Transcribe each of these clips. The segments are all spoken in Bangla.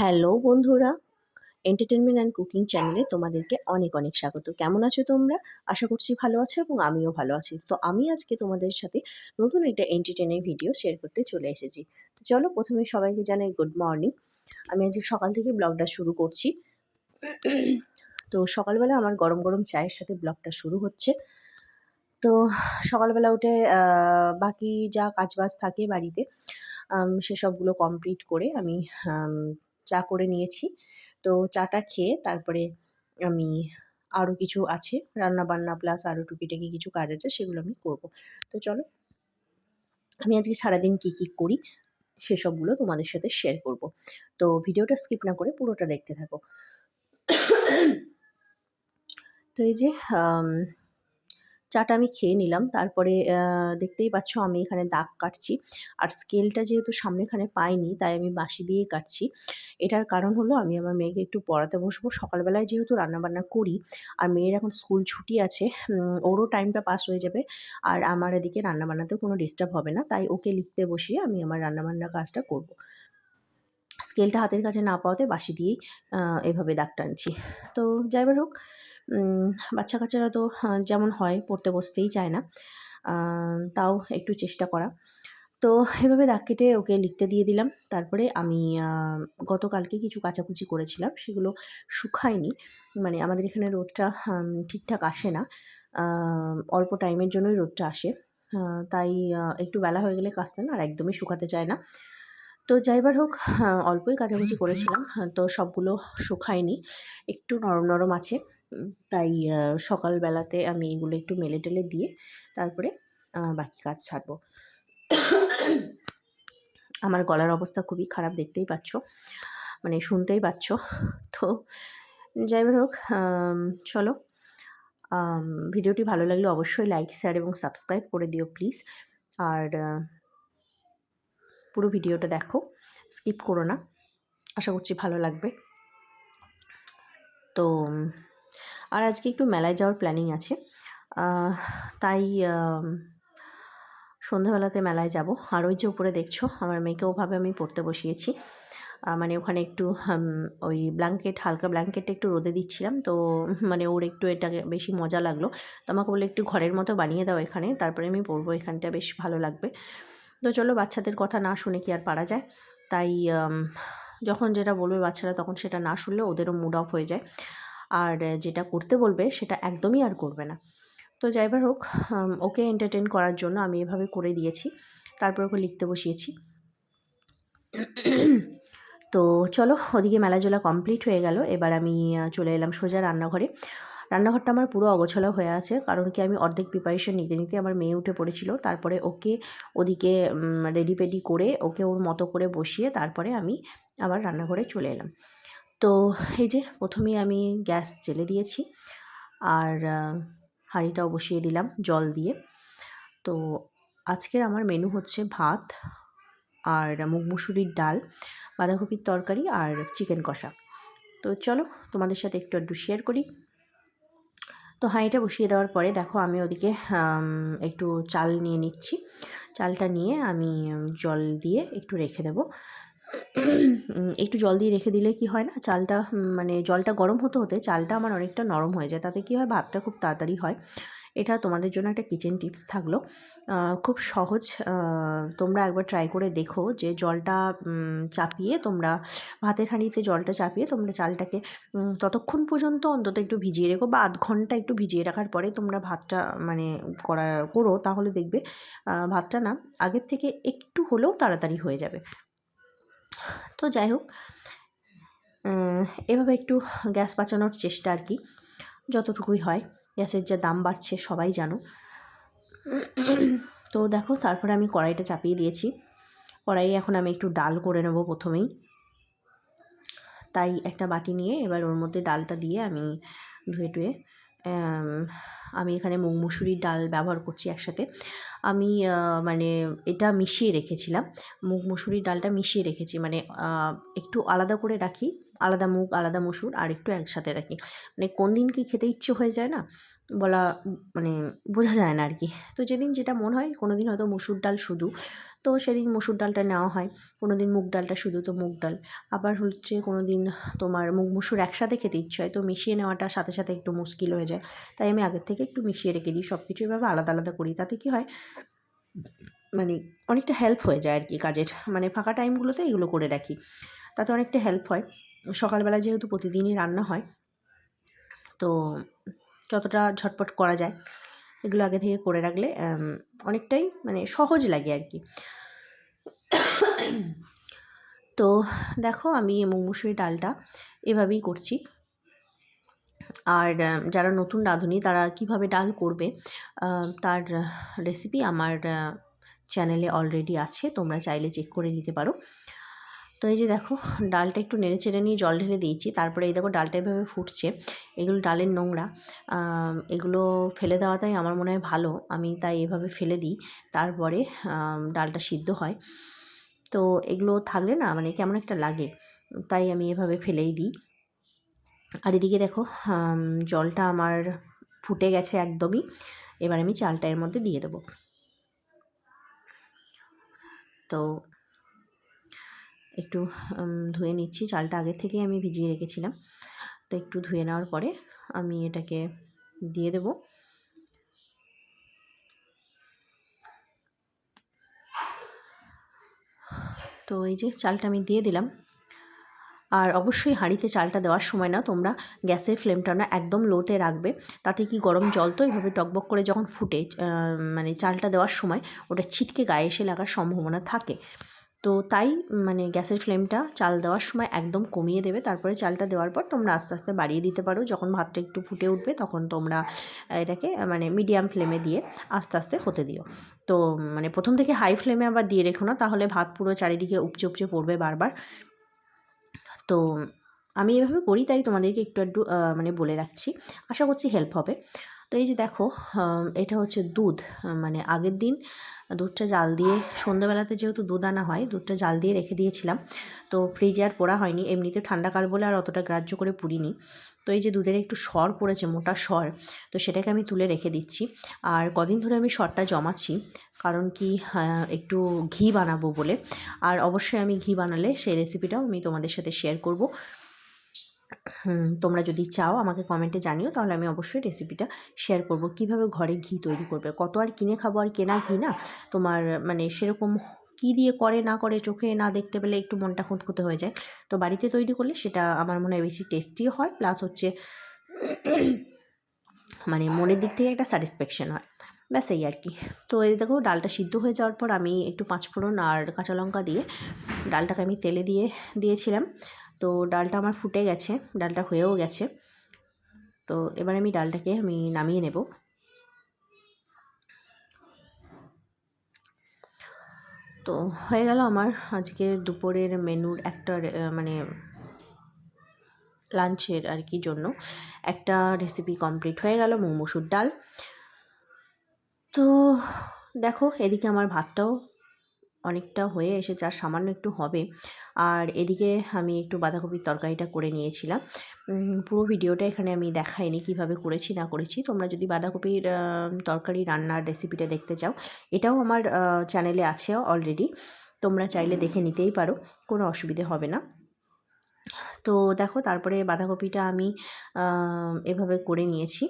হ্যালো বন্ধুরা এন্টারটেনমেন্ট অ্যান্ড কুকিং চ্যানেলে তোমাদেরকে অনেক অনেক স্বাগত। কেমন আছো তোমরা? আশা করছি ভালো আছো এবং আমিও ভালো আছি। তো আমি আজকে তোমাদের সাথে নতুন একটা এন্টারটেনিং ভিডিও শেয়ার করতে চলে এসেছি। তো চলো প্রথমে সবাইকে জানাই গুড মর্নিং আমি আজকে সকাল থেকে ব্লগটা শুরু করছি। তো সকালবেলা আমার গরম গরম চায়ের সাথে ব্লগটা শুরু হচ্ছে। তো সকালবেলা উঠে বাকি যা কাজবাজ থাকে বাড়িতে সেসবগুলো কমপ্লিট করে আমি চা করে নিয়েছি। তো চাটা খেয়ে তারপরে আমি আরও কিছু আছে রান্না বান্না প্লাস আরও টুকিটাকি কিছু কাজ আছে, সেগুলো আমি করব। তো চলো, আমি আজকে সারাদিন কী কী করি সেসবগুলো তোমাদের সাথে শেয়ার করব। তো ভিডিওটা স্কিপ না করে পুরোটা দেখতে থাকো। তো এই যে চাটা আমি খেয়ে নিলাম। তারপরে দেখতেই পাচ্ছ আমি এখানে দাগ কাটছি। আর স্কেলটা যেহেতু সামনেখানে পাইনি, তাই আমি বাঁশি দিয়ে কাটছি। এটার কারণ হলো আমি আমার মেয়েকে একটু পড়াতে বসবো। সকালবেলায় যেহেতু রান্নাবান্না করি, আর মেয়ের এখন স্কুল ছুটি আছে ওরও টাইমটা পাস হয়ে যাবে। আর আমার এদিকে রান্নাবান্নাতেও কোনো ডিস্টার্ব হবে না। তাই ওকে লিখতে বসিয়ে আমি আমার রান্নাবান্নার কাজটা করব। স্কেলটা হাতের কাছে না পাওয়াতে বাঁশি দিয়েই এভাবে দাগ টানছি। তো যাইবার হোক বাচ্চা কাচ্চারা তো যেমন হয় পড়তে বসতেই চায় না। তাও একটু চেষ্টা করা। তো এভাবে দাগ কেটে ওকে লিখতে দিয়ে দিলাম। তারপরে আমি গতকালকে কিছু কাচাকুচি করেছিলাম। সেগুলো শুকায়নি। মানে আমাদের এখানে রোদটা ঠিকঠাক আসে না। অল্প টাইমের জন্যই রোদটা আসে। তাই একটু বেলা হয়ে গেলে কাচতে না আর একদমই শুকাতে চায় না। তো যাইবার হোক আহ, অল্পই কাচাকুচি করেছিলাম। তো সবগুলো শুকায়নি। একটু নরম নরম আছে। তাই সকালবেলাতে আমি এগুলো একটু মেলে টেলে দিয়ে তারপরে বাকি কাজ ছাড়বো আমার গলার অবস্থা খুবই খারাপ, দেখতেই পাচ্ছ। মানে শুনতেই পাচ্ছ। তো যাই হোক চলো। ভিডিওটি ভালো লাগলে অবশ্যই লাইক, শেয়ার এবং সাবস্ক্রাইব করে দিও প্লিজ। আর পুরো ভিডিওটা দেখো, স্কিপ করো না। আশা করছি ভালো লাগবে। তো আর আজকে একটু মেলায় যাওয়ার প্ল্যানিং আছে। তাই সন্ধ্যাবেলাতে মেলায় যাব। আর ওই যে উপরে দেখছ, আমার মেয়েকে ওভাবে আমি পড়তে বসিয়েছি। মানে ওখানে একটু ওই ব্ল্যাঙ্কেট হালকা ব্ল্যাঙ্কেটটা একটু রোদে দিচ্ছিলাম। তো মানে ওর একটু এটা বেশি মজা লাগল। তো আমাকে বলে একটু ঘরের মতো বানিয়ে দাও এখানে, তারপরে আমি পড়ব এখানটা বেশ ভালো লাগবে। তো চলো, বাচ্চাদের কথা না শুনে কি আর পারা যায়? তাই যখন যেটা বলবে বাচ্চারা, তখন সেটা না শুনলে ওদেরও মুড অফ হয়ে যায়। আর যেটা করতে বলবে সেটা একদমই আর করবে না। তো যাইবার হোক ওকে এন্টারটেন করার জন্য আমি এভাবে করে দিয়েছি। তারপর ওকে লিখতে বসিয়েছি। তো চলো, ওদিকে মেলাজোলা কমপ্লিট হয়ে গেল। এবার আমি চলে এলাম সোজা রান্নাঘরে। রান্নাঘরটা আমার পুরো অগোছালো হয়ে আছে, কারণ কি আমি অর্ধেক প্রিপারেশন নিতে নিতে আমার মেয়ে উঠে পড়েছিল। তারপরে ওকে ওদিকে রেডি পেডি করে ওকে ওর মতো করে বসিয়ে তারপরে আমি আবার রান্নাঘরে চলে এলাম। তো এই যে প্রথমেই আমি গ্যাস জেলে দিয়েছি আর হাঁড়িটাও বসিয়ে দিলাম জল দিয়ে। তো আজকের আমার মেনু হচ্ছে ভাত আর মুগ মুসুরির ডাল, বাঁধাকপির তরকারি আর চিকেন কষা। তো চলো তোমাদের সাথে একটু একটু শেয়ার করি। তো হাঁড়িটা বসিয়ে দেওয়ার পরে দেখো আমি ওদিকে একটু চাল নিয়ে নিচ্ছি। চালটা নিয়ে আমি, জল দিয়ে একটু রেখে দেবো। একটু জল দিয়ে রেখে দিলে কি হয় না? চালটা মানে জলটা গরম হতে হতে চালটা আমার অনেকটা নরম হয়ে যায়। তাতে কি হয়? ভাতটা খুব তাড়াতাড়ি হয়। এটা তোমাদের জন্য একটা কিচেন টিপস থাকল। খুব সহজ তোমরা একবার ট্রাই করে দেখো যে জলটা চাপিয়ে তোমরা ভাতের হাঁড়িতে জলটা চাপিয়ে তোমরা চালটাকে ততক্ষণ পর্যন্ত অন্তত একটু ভিজিয়ে রেখো বা আধ ঘণ্টা একটু ভিজিয়ে রাখার পরে তোমরা ভাতটা মানে করা, করো। তাহলে দেখবে ভাতটা না আগের থেকে একটু হলেও তাড়াতাড়ি হয়ে যাবে। তো যাই হোক এভাবে একটু গ্যাস বাঁচানোর চেষ্টা আর কি, যতটুকুই হয়। গ্যাসের যা দাম বাড়ছে, সবাই জানো তো দেখো, তারপরে আমি কড়াইটা চাপিয়ে দিয়েছি। কড়াইয়ে এখন আমি একটু ডাল করে নেব প্রথমেই। তাই একটা বাটি নিয়ে এবার ওর মধ্যে ডালটা দিয়ে আমি ধুয়ে টুয়ে আম, এখানে মুগ মুসুরির ডাল ব্যবহার করছি একসাথে। আমি মানে এটা মিশিয়ে রেখেছিলাম। মুগ মুসুরির ডালটা মিশিয়ে রেখেছি। মানে একটু আলাদা করে রাখি। আলাদা মুগ আলাদা মসুর আর একটু একসাথে রাখি। মানে কোন দিন কি খেতে ইচ্ছে হয়ে যায় না? বলা মানে বোঝা যায় না আর কি। তো যেদিন যেটা মনে হয় কোনো দিন হয়তো মুসুর ডাল শুধু। তো সেদিন মুসুর ডালটা নেওয়া হয়। কোনো দিন মুগ ডালটা শুধু তো মুগ ডাল। আবার হচ্ছে কোনো দিন তোমার মুগ মুসুর একসাথে খেতে ইচ্ছে হয়, তো মিশিয়ে নেওয়াটা সাথে সাথে একটু মুশকিল হয়ে যায়। তাই আমি আগের থেকে একটু মিশিয়ে রেখে দিই সব কিছু এভাবে আলাদা আলাদা করি। তাতে কী হয় মানে অনেকটা হেল্প হয়ে যায় আর কি কাজের। মানে ফাঁকা টাইমগুলোতে এগুলো করে রাখি। তাতে অনেকটা হেল্প হয়। সকালবেলা যেহেতু প্রতিদিনই রান্না হয়, তো যতটা ঝটপট করা যায় এগুলো আগে থেকে করে রাখলে অনেকটাই মানে সহজ লাগে আর কি। তো দেখো আমি মুসুরি ডালটা এভাবেই করছি। আর যারা নতুন রাঁধুনি তারা কীভাবে ডাল করবে তার রেসিপি আমার চ্যানেলে অলরেডি আছে, তোমরা চাইলে চেক করে নিতে পারো। তো এই যে দেখো, ডালটা একটু নেড়ে চেড়ে নিয়ে জল ঢেলে দিয়েছি। তারপরে এই দেখো, ডালটা এভাবে ফুটছে। এগুলো ডালের নোংরা। এগুলো ফেলে দেওয়াটাই আমার মনে হয় ভালো। আমি তাই এভাবে ফেলে দিই। তারপরে ডালটা সিদ্ধ হয়। তো এগুলো থাকলে না মানে কেমন একটা লাগে। তাই আমি এভাবে ফেলেই দিই। আর এদিকে দেখো জলটা আমার ফুটে গেছে একদমই। এবার আমি চালটা এর মধ্যে দিয়ে দেবো। তো একটু ধুয়ে নিচ্ছি। চালটা আগে থেকেই আমি ভিজিয়ে রেখেছিলাম। তো একটু ধুয়ে নেওয়ার পরে আমি এটাকে দিয়ে দেব। তো এই যে চালটা আমি দিয়ে দিলাম। আর অবশ্যই হাঁড়িতে চালটা দেওয়ার সময় না, তোমরা গ্যাসের ফ্লেমটা না একদম লোতে রাখবে। তাতে কি গরম জল তো এইভাবে টকবক করে যখন ফুটে মানে চালটা দেওয়ার সময় ওটা ছিটকে গায়ে এসে লাগার সম্ভাবনা থাকে। তো তাই মানে গ্যাসের ফ্লেমটা চাল দেওয়ার সময় একদম কমিয়ে দেবে। তারপরে চালটা দেওয়ার পর তোমরা আস্তে আস্তে বাড়িয়ে দিতে পারো। যখন ভাতটা একটু ফুটে উঠবে তখন তোমরা এটাকে মানে মিডিয়াম ফ্লেমে দিয়ে আস্তে আস্তে হতে দিও। তো মানে প্রথম থেকে হাই ফ্লেমে আবার দিয়ে রেখো না, তাহলে ভাত পুরো চারিদিকে উপচে উপচে পড়বে বারবার। তো, আমি এভাবে করি, তাই তোমাদেরকে একটু একটু মানে বলে রাখছি। আশা করছি হেল্প হবে। তো এই যে দেখো এটা হচ্ছে দুধ মানে আগের দিন দুধটা জাল দিয়ে, সন্ধ্যাবেলাতে যেহেতু দুধ আনা হয়, দুধটা জাল দিয়ে রেখে দিয়েছিলাম। তো ফ্রিজে আর পোড়া হয়নি, এমনিতে ঠান্ডাকাল বলে আর অতটা গ্রাহ্য করে পুড়িনি। তো এই যে দুধের একটু সর পড়েছে, মোটা সর, তো সেটাকে আমি তুলে রেখে দিচ্ছি। আর কদিন ধরে আমি সরটা জমাচ্ছি, কারণ কি একটু ঘি বানাবো বলে। আর অবশ্যই আমি ঘি বানালে সেই রেসিপিটাও আমি তোমাদের সাথে শেয়ার করব। তোমরা যদি চাও আমাকে কমেন্টে জানিও, তাহলে আমি অবশ্যই রেসিপিটা শেয়ার করব। কীভাবে ঘরে ঘি তৈরি করবে? কত আর কিনে খাব আর কেনা ঘি না? তোমার মানে সেরকম কী দিয়ে করে, না করে, চোখে না দেখতে পেলে একটু মনটা খুঁতখুঁতে হয়ে যায়। তো বাড়িতে তৈরি করলে সেটা আমার মনে হয় বেশি টেস্টিও হয় প্লাস হচ্ছে মানে মনের দিক থেকে একটা স্যাটিসফ্যাকশান হয়। ব্যাস এই আর কি। তো এই দেখো, ডালটা সিদ্ধ হয়ে যাওয়ার পর আমি একটু পাঁচফোড়ন আর কাঁচা লঙ্কা দিয়ে ডালটাকে আমি তেলে দিয়ে দিয়েছিলাম। তো ডালটা আমার ফুটে গেছে, ডালটা হয়েও গেছে। তো এবার আমি ডালটাকে আমি নামিয়ে নেব। তো হয়ে গেল আমার আজকে দুপুরের মেনুর একটা মানে লাঞ্চের আর কি জন্য। একটা রেসিপি কমপ্লিট হয়ে গেল মুসুর ডাল। তো দেখো, এদিকে আমার ভাতটাও অনেকটা হয়ে এসেছে আর সামান্য একটু হবে। আর এদিকে আমি একটু বাঁধাকপির তরকারিটা করে নিয়েছিলাম। পুরো ভিডিওটা এখানে আমি দেখাইনি কীভাবে করেছি, না করেছি। তোমরা যদি বাঁধাকপির তরকারি রান্নার রেসিপিটা দেখতে চাও, এটাও আমার চ্যানেলে আছে অলরেডি তোমরা চাইলে দেখে নিতেই পারো, কোনো অসুবিধে হবে না। তো দেখো, তারপরে বাঁধাকপিটা আমি এভাবে করে নিয়েছি।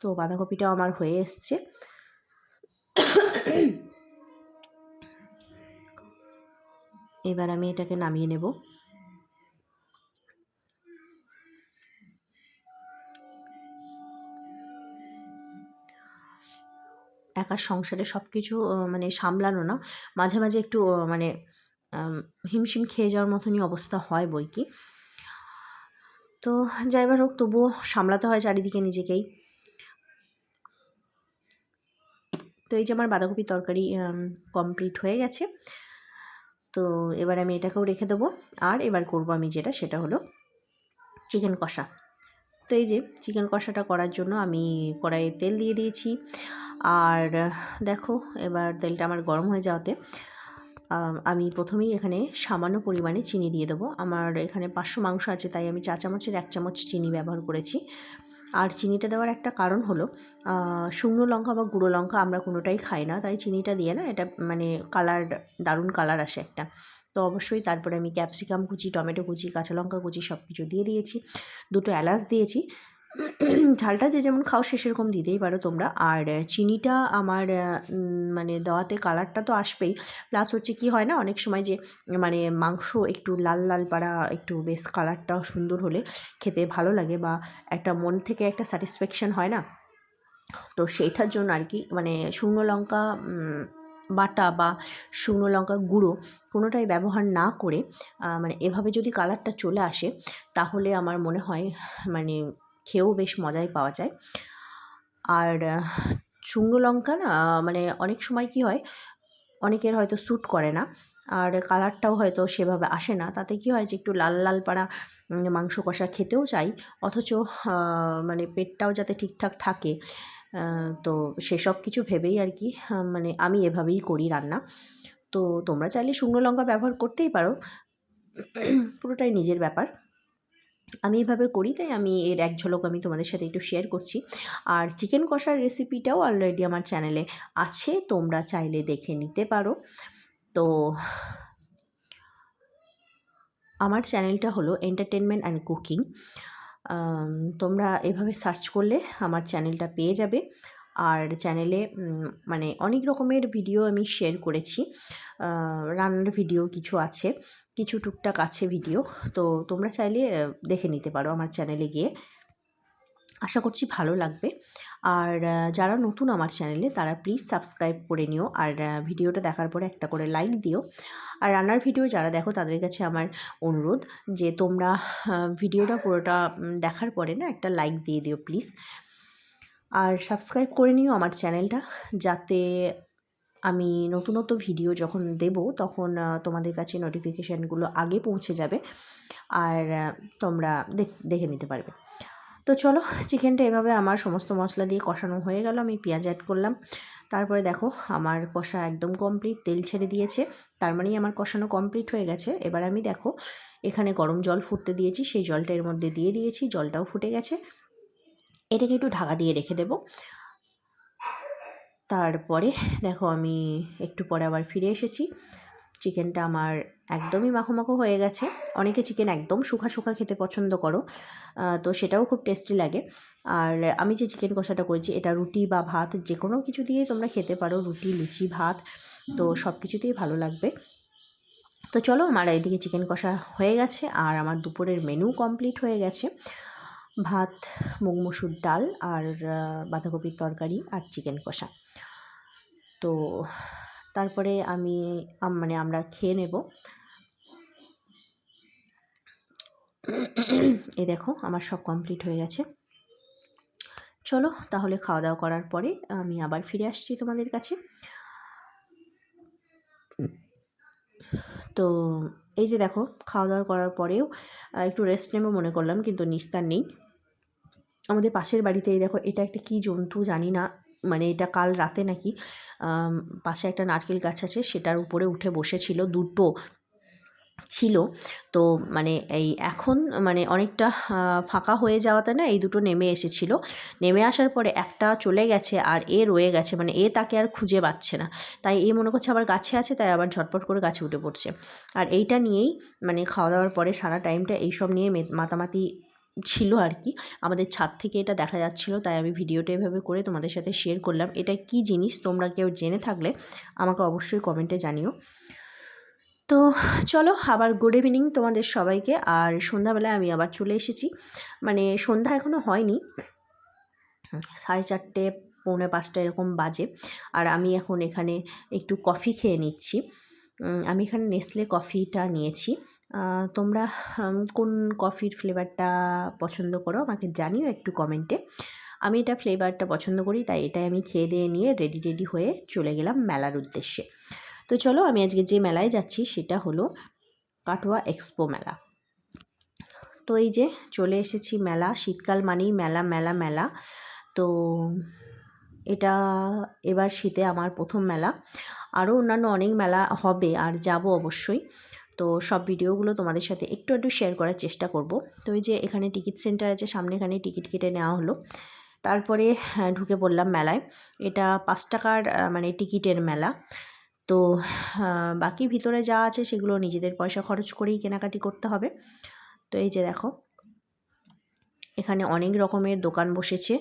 তো বাঁধাকপিটাও আমার হয়ে এসছে। এবার আমি এটাকে নামিয়ে নেব। একার সংসারে সব কিছু মানে সামলানো না। মাঝে মাঝে একটু মানে হিমশিম খেয়ে যাওয়ার মতনই অবস্থা হয় বই কি। তো যাইবার হোক, তবুও সামলাতে হয় চারিদিকে নিজেকেই। তো এই যে আমার বাঁধাকপির তরকারি কমপ্লিট হয়ে গেছে। তো এবার আমি এটাকেও রেখে দেবো। আর এবার করব আমি যেটা, সেটা হলো চিকেন কষা। তো এই যে চিকেন কষাটা করার জন্য আমি কড়াইয়ে তেল দিয়ে দিয়েছি। আর দেখো, এবার তেলটা আমার গরম হয়ে যাওয়াতে আমি প্রথমেই এখানে সামান্য পরিমাণে চিনি দিয়ে দেবো। আমার এখানে পাঁচশো মাংস আছে, তাই আমি চা চামচের এক চামচ চিনি ব্যবহার করেছি। আর চিনিটা দেওয়ার একটা কারণ হলো শুকনো লঙ্কা বা গুঁড়ো লঙ্কা আমরা কোনোটাই খাই না, তাই চিনিটা দিয়ে না এটা মানে কালার দারুণ কালার আসে একটা। তো অবশ্যই তারপরে আমি ক্যাপসিকাম কুচি, টমেটো কুচি, কাঁচা লঙ্কা কুচি সব কিছু দিয়ে দিয়েছি। দুটো এলাচ দিয়েছি। ঝালটা যে যেমন খাও সে সেরকম দিতেই পারো তোমরা। আর চিনিটা আমার মানে দেওয়াতে কালারটা তো আসবেই। প্লাস হচ্ছে কি হয় না, অনেক সময় যে মানে মাংস একটু লাল লাল পাড়া, একটু বেশ কালারটাও সুন্দর হলে খেতে ভালো লাগে বা একটা মন থেকে একটা স্যাটিসফ্যাকশান হয় না। তো সেইটার জন্য আর কি মানে শুকনো লঙ্কা বাটা বা শুকনো লঙ্কা গুঁড়ো কোনোটাই ব্যবহার না করে মানে এভাবে যদি কালারটা চলে আসে, তাহলে আমার মনে হয় মানে খেয়েও বেশ মজাই পাওয়া যায়। আর শুকনো লঙ্কা না মানে অনেক সময় কি হয়, অনেকের হয়তো স্যুট করে না, আর কালারটাও হয়তো সেভাবে আসে না। তাতে কি হয় যে একটু লাল লাল পাড়া মাংস কষা খেতেও চাই, অথচ মানে পেটটাও যাতে ঠিকঠাক থাকে তো সেসব কিছু ভেবেই আর কি মানে আমি এভাবেই করি রান্না। তো তোমরা চাইলে শুকনো লঙ্কা ব্যবহার করতেই পারো। পুরোটাই নিজের ব্যাপার। আমি এভাবে করি, তাই আমি এর এক ঝলক আমি তোমাদের সাথে একটু শেয়ার করছি। আর চিকেন কষার রেসিপিটাও অলরেডি আমার চ্যানেলে আছে, তোমরা চাইলে দেখে নিতে পারো। তো, আমার চ্যানেলটা হলো এন্টারটেনমেন্ট অ্যান্ড কুকিং তোমরা এভাবে সার্চ করলে আমার চ্যানেলটা পেয়ে যাবে। আর চ্যানেলে মানে অনেক রকমের ভিডিও আমি শেয়ার করেছি। রান্নার ভিডিও কিছু আছে, কিছু টুকটাক আছে ভিডিও। তো তোমরা চাইলে দেখে নিতে পারো আমার চ্যানেলে গিয়ে। আশা করছি ভালো লাগবে। আর যারা নতুন আমার চ্যানেলে, তারা প্লিজ সাবস্ক্রাইব করে নিও। আর ভিডিওটা দেখার পরে একটা করে লাইক দিও। আর রান্নার ভিডিও যারা দেখো, তাদের কাছে আমার অনুরোধ যে তোমরা ভিডিওটা পুরোটা দেখার পরে না একটা লাইক দিয়ে দিও প্লিজ আর সাবস্ক্রাইব করে নিও আমার চ্যানেলটা যাতে আমি নতুনত্ব ভিডিও যখন দেব, তখন তোমাদের কাছে নোটিফিকেশানগুলো আগে পৌঁছে যাবে আর তোমরা দেখ- নিতে পারবে। তো চলো চিকেনটা এভাবে আমার সমস্ত মশলা দিয়ে কষানো হয়ে গেল, আমি পেঁয়াজ অ্যাড করলাম। তারপরে দেখো, আমার কষা একদম কমপ্লিট তেল ছেড়ে দিয়েছে, তার মানেই আমার কষানো কমপ্লিট হয়ে গেছে। এবার আমি দেখো, এখানে গরম জল ফুটতে দিয়েছি, সেই জলটা এর মধ্যে দিয়ে দিয়েছি, জলটাও ফুটে গেছে। এটাকে একটু ঢাকা দিয়ে রেখে দেবো। তারপরে দেখো আমি একটু পরে আবার ফিরে এসেছি। চিকেনটা আমার একদমই মাখো হয়ে গেছে। অনেকে চিকেন একদম শুকা শুকা খেতে পছন্দ করো তো সেটাও খুব টেস্টি লাগে। আর আমি যে চিকেন কষাটা করেছি, এটা রুটি বা ভাত যে কোনো কিছু দিয়ে তোমরা খেতে পারো, রুটি, লুচি, ভাত, তো সব কিছুতেই ভালো লাগবে। তো চলো আমার এদিকে চিকেন কষা হয়ে গেছে, আর আমার দুপুরের মেনু কমপ্লিট হয়ে গেছে। ভাত, মুগ মসুর ডাল আর বাঁধাকপির তরকারি আর চিকেন কষা। তো তারপরে আমি মানে আমরা খেয়ে নেব। এ দেখো, আমার সব কমপ্লিট হয়ে গেছে। চলো, তাহলে খাওয়া দাওয়া করার পরে আমি আবার ফিরে আসছি তোমাদের কাছে। তো এই যে দেখো, খাওয়া দাওয়া করার পরেও একটু রেস্ট নেব মনে করলাম, কিন্তু নিস্তার নেই। আমাদের পাশের বাড়িতে এই দেখো, এটা একটা কী জন্তু জানি না মানে এটা কাল রাতে নাকি পাশে একটা নারকেল গাছ আছে, সেটার উপরে উঠে বসেছিল, দুটো ছিল। তো মানে এই এখন মানে অনেকটা ফাঁকা হয়ে যাওয়াতে না এই দুটো নেমে এসেছিল। নেমে আসার পরে একটা চলে গেছে আর এ রয়ে গেছে মানে এ তাকে আর খুঁজে পাচ্ছে না। তাই এ মনে করছে আবার গাছে আছে, তাই আবার ঝটপট করে গাছে উঠে পড়ছে। আর এইটা নিয়েই মানে খাওয়া দাওয়ার পরে সারা টাইমটা এইসব নিয়ে মাতামাতি ছিল আর কি। আমাদের ছাদ থেকে এটা দেখা যাচ্ছিল, তাই আমি ভিডিওটা এভাবে করে তোমাদের সাথে শেয়ার করলাম। এটা কি জিনিস? তোমরা কেউ জেনে থাকলে আমাকে অবশ্যই কমেন্টে জানিও। তো চলো, আবার গুড ইভিনিং তোমাদের সবাইকে। আর সন্ধ্যাবেলায় আমি আবার চলে এসেছি। মানে সন্ধ্যা এখনও হয়নি। সাড়ে চারটে, পৌনে পাঁচটা এরকম বাজে। আর আমি এখন এখানে একটু কফি খেয়ে নিচ্ছি। আমি এখানে নেসলে কফিটা নিয়েছি। তোমরা কোন কফির ফ্লেভারটা পছন্দ করো আমাকে জানিও একটু কমেন্টে। আমি এটা ফ্লেভারটা পছন্দ করি, তাই এটাই আমি খেয়ে দিয়ে নিয়ে রেডি রেডি হয়ে চলে গেলাম মেলার উদ্দেশ্যে। তো চলো, আমি আজকে যে মেলায় যাচ্ছি সেটা হলো কাটোয়া এক্সপো মেলা। তো এই যে চলে এসেছি মেলা, শীতকাল মানেই মেলা মেলা মেলা। তো এটা এবার শীতে আমার প্রথম মেলা। আরও অন্যান্য অনেক মেলা হবে, আর যাব অবশ্যই। তো সব ভিডিওগুলো তোমাদের সাথে একটু একটু শেয়ার করার চেষ্টা করব। তো ওই যে এখানে টিকিট সেন্টার আছে সামনে এখানে টিকিট কেটে নেওয়া হলো। তারপরে হ্যাঁ, ঢুকে পড়লাম মেলায়। এটা পাঁচ টাকার মানে টিকিটের মেলা। তো বাকি ভিতরে যা আছে সেগুলো নিজেদের পয়সা খরচ করেই কেনাকাটি করতে হবে। তো এই যে দেখো এখানে অনেক রকমের দোকান বসেছে।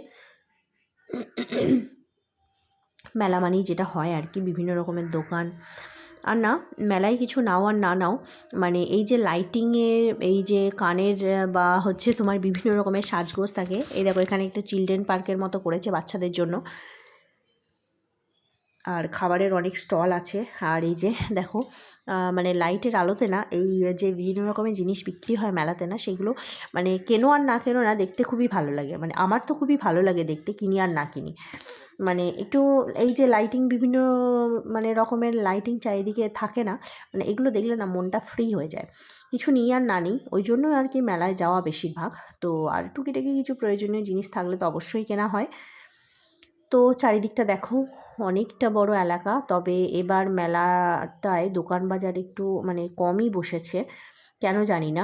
মেলা মানেই যেটা হয় আর কি বিভিন্ন রকমের দোকান। আর না, মেলায় কিছু নাও আর না নাও মানে এই যে লাইটিংয়ের এই যে কানের বা হচ্ছে তোমার বিভিন্ন রকমের সাজগোজ থাকে। এই দেখো, এখানে একটা চিলড্রেন পার্কের মতো করেছে বাচ্চাদের জন্য। আর খাবারের অনেক স্টল আছে। আর এই যে, দেখো মানে লাইটের আলোতে না, এই যে বিভিন্ন রকমের জিনিস বিক্রি হয় মেলাতে না, সেগুলো মানে কেনো আর না কেনো না দেখতে খুবই ভালো লাগে। মানে আমার তো খুবই ভালো লাগে দেখতে, কিনি আর না কিনি। মানে একটু এই যে লাইটিং বিভিন্ন মানে রকমের লাইটিং চারিদিকে থাকে না মানে এগুলো দেখলে না মনটা ফ্রি হয়ে যায়। কিছু নিই আর না নিই, ওই জন্য আর কি মেলায় যাওয়া বেশিরভাগ। তো আর টুকিটাকি কিছু প্রয়োজনীয় জিনিস থাকলে তো অবশ্যই কেনা হয়। তো চারিদিকটা দেখো, অনেকটা বড় এলাকা। তবে এবার মেলাটায় দোকান বাজার একটু মানে কমই বসেছে, কেন জানি না।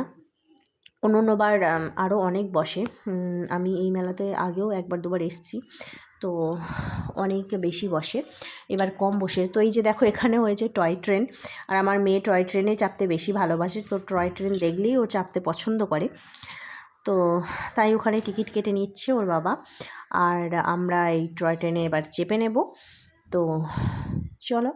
অন্য অন্যবার আরও অনেক বসে। আমি এই মেলাতে আগেও একবার দুবার এসেছি, তো অনেক বেশি বসে, এবার কম বসে। তো এই যে দেখো, এখানে হয়েছে টয় ট্রেন, আর আমার মেয়ে টয় ট্রেনে চাপতে বেশি ভালোবাসে। তো টয় ট্রেন দেখলেই ও চাপতে পছন্দ করে। তো তাই ওখানে টিকিট কেটে নিচ্ছে ওর বাবা। আর আমরা এই টয় ট্রেনে এবার চেপে নেব। তো চলো।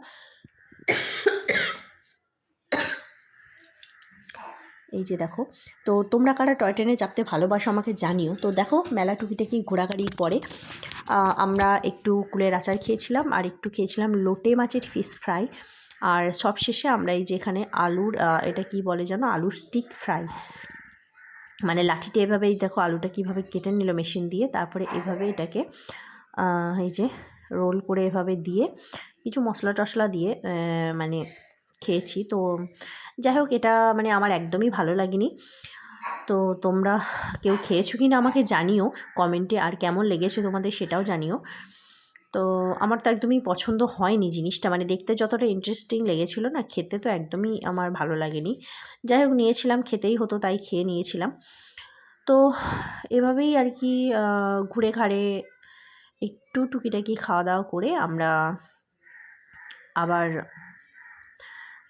এই যে দেখো, তো তোমরা কারা টয় ট্রেনে চাপতে ভালোবাসো আমাকে জানিও। তো দেখো, মেলা টুকিটাকি ঘোরাঘুরির পরে আমরা একটু কুলের আচার খেয়েছিলাম আর একটু খেয়েছিলাম লোটে মাছের ফিশ ফ্রাই আর সবশেষে আমরা এই যে এখানে আলুর এটা কি বলে জানো? আলুর স্টিক ফ্রাই মানে লাঠিটা এভাবেই দেখো আলুটা কীভাবে কেটে নিল মেশিন দিয়ে, তারপরে এভাবে এটাকে এই যে রোল করে এভাবে দিয়ে কিছু মশলা টশলা দিয়ে মানে খেয়েছি। তো যাই হোক, এটা মানে আমার একদমই ভালো লাগেনি। তো তোমরা কেউ খেয়েছো কি না আমাকে জানিও, কমেন্টে আর কেমন লেগেছে তোমাদের সেটাও জানিও। তো আমার তো একদমই পছন্দ হয়নি জিনিসটা। মানে দেখতে যতটা ইন্টারেস্টিং লেগেছিলো না, খেতে তো একদমই আমার ভালো লাগেনি। যাই হোক, নিয়েছিলাম, খেতেই হতো, তাই খেয়ে নিয়েছিলাম। তো এভাবেই আর কি ঘুরে ঘাড়ে একটু টুকিটাকি খাওয়া দাওয়া করে আমরা আবার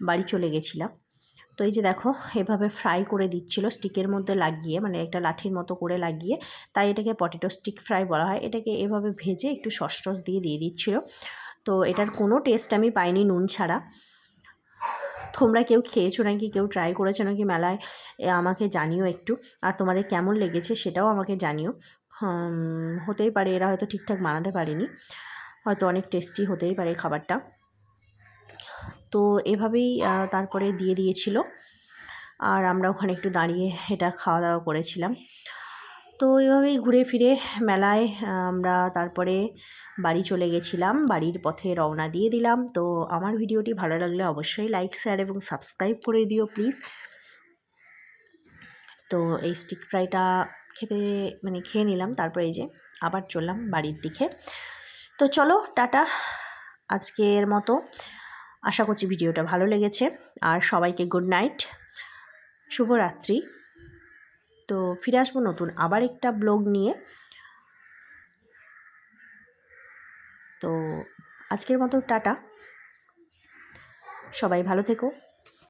বাড়ি চলে গেছিলাম। তো এই যে দেখো, এভাবে ফ্রাই করে দিচ্ছিল স্টিকের মধ্যে লাগিয়ে মানে একটা লাঠির মতো করে লাগিয়ে, তাই এটাকে পটেটো স্টিক ফ্রাই বলা হয়। এটাকে এভাবে ভেজে একটু সস টস দিয়ে দিয়ে দিচ্ছিল। তো এটার কোনো টেস্ট আমি পাইনি নুন ছাড়া। তোমরা কেউ খেয়েছো নাকি, কেউ ট্রাই করেছ নাকি মেলায় আমাকে জানিও একটু। আর তোমাদের কেমন লেগেছে সেটাও আমাকে জানিও। হতেই পারে, এরা হয়তো ঠিকঠাক বানাতে পারেনি। হয়তো অনেক টেস্টি হতেই পারে খাবারটা। তো এভাবেই তারপরে দিয়ে দিয়েছিল। আর আমরা ওখানে একটু দাঁড়িয়ে এটা খাওয়া দাওয়া করেছিলাম। তো এভাবেই ঘুরে ফিরে মেলায় আমরা তারপরে বাড়ি চলে গেছিলাম। বাড়ির পথে রওনা দিয়ে দিলাম। তো আমার ভিডিওটি ভালো লাগলে অবশ্যই লাইক শেয়ার এবং সাবস্ক্রাইব করে দিও প্লিজ তো এই স্টিক ফ্রাইটা খেতে মানে খেয়ে নিলাম। তারপরে এই যে আবার চললাম বাড়ির দিকে। তো চলো, টাটা। আজকের মতো। আশা করছি ভিডিওটা ভালো লেগেছে। আর সবাইকে গুড নাইট শুভরাত্রি। তো ফিরে আসব নতুন আবার একটা ব্লগ নিয়ে। তো আজকের মতো টাটা। সবাই ভালো থেকো।